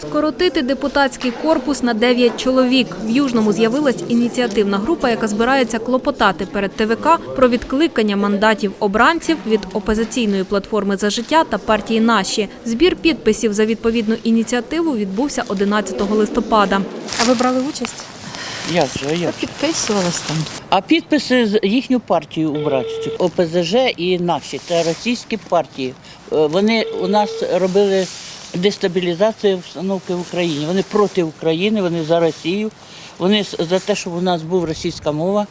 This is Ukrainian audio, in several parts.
Скоротити депутатський корпус на 9 чоловік. В Южному з'явилась ініціативна група, яка збирається клопотати перед ТВК про відкликання мандатів обранців від опозиційної платформи за життя та партії Наші. Збір підписів за відповідну ініціативу відбувся 11 листопада. А ви брали участь? Як же, як? Підписувалась там. А підписи з їхню партію убрати. ОПЗЖ і наші, це російські партії. Е, Вони у нас робили дестабілізацію обстановки в Україні. Вони проти України, вони за Росію, вони за те, щоб у нас була російська мова.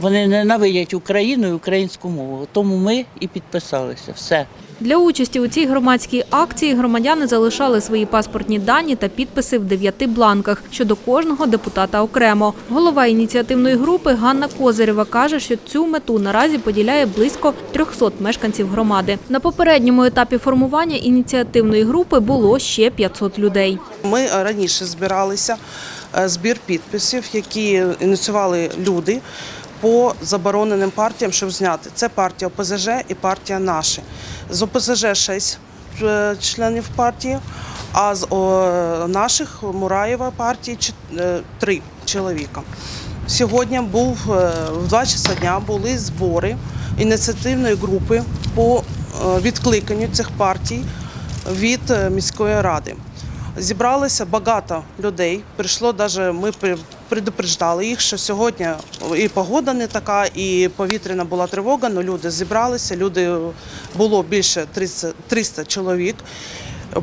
Вони ненавидять Україну і українську мову. Тому ми і підписалися. Все. Для участі у цій громадській акції громадяни залишали свої паспортні дані та підписи в дев'яти бланках щодо кожного депутата окремо. Голова ініціативної групи Ганна Козирєва каже, що цю мету наразі поділяє близько 300 мешканців громади. На попередньому етапі формування ініціативної групи було ще 500 людей. Ми раніше збиралися е, збір підписів, які ініціювали люди по забороненим партіям, щоб зняти. Це партія ОПЗЖ і партія наші. З ОПЗЖ 6 членів партії, а з наших Мураєва партії 3 чоловіка. Сьогодні був е, в 2 часа дня були збори ініціативної групи по е, відкликанню цих партій від е, міської ради. Зібралося багато людей. Прийшло навіть ми предупреждали їх, що сьогодні і погода не така, і повітряна була тривога. але люди зібралися. Люди було більше 300, 300 чоловік.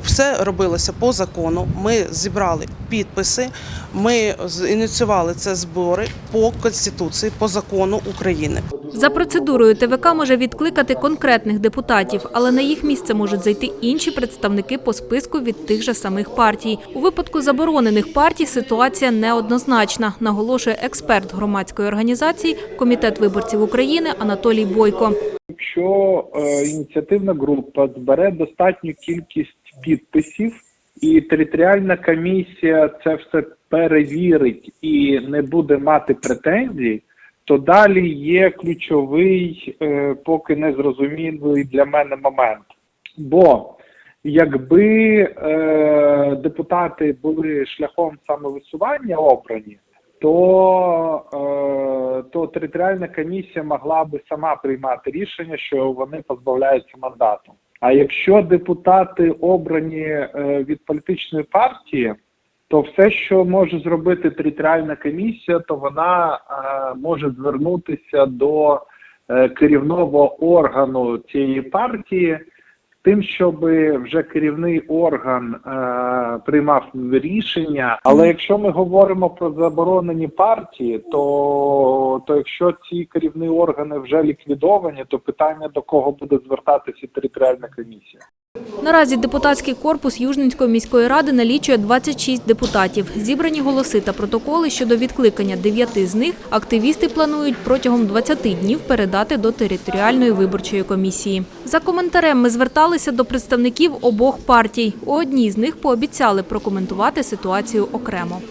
Все робилося по закону. Ми зібрали підписи. Ми з- ініціювали це збори по конституції, по закону України. За процедурою ТВК може відкликати конкретних депутатів, але на їх місце можуть зайти інші представники по списку від тих же самих партій. У випадку заборонених партій ситуація неоднозначна, наголошує експерт громадської організації Комітет виборців України Анатолій Бойко. Якщо е, ініціативна група збере достатню кількість підписів, і територіальна комісія це все перевірить і не буде мати претензій, то далі є ключовий, е, поки не зрозумілий для мене момент. Бо якби е, депутати були шляхом самовисування обрані, то, е, то територіальна комісія могла би сама приймати рішення, що вони позбавляються мандату. А якщо депутати обрані е, від політичної партії, то все, що може зробити територіальна комісія, то вона е, може звернутися до е, керівного органу цієї партії тим, щоб вже керівний орган е, приймав рішення. Але якщо ми говоримо про заборонені партії, то, то якщо ці керівні органи вже ліквідовані, то питання до кого буде звертатися територіальна комісія. Наразі депутатський корпус Южненської міської ради налічує 26 депутатів. Зібрані голоси та протоколи щодо відкликання дев'яти з них активісти планують протягом 20 днів передати до територіальної виборчої комісії. За коментарем ми зверталися до представників обох партій. У одній з них пообіцяли прокоментувати ситуацію окремо.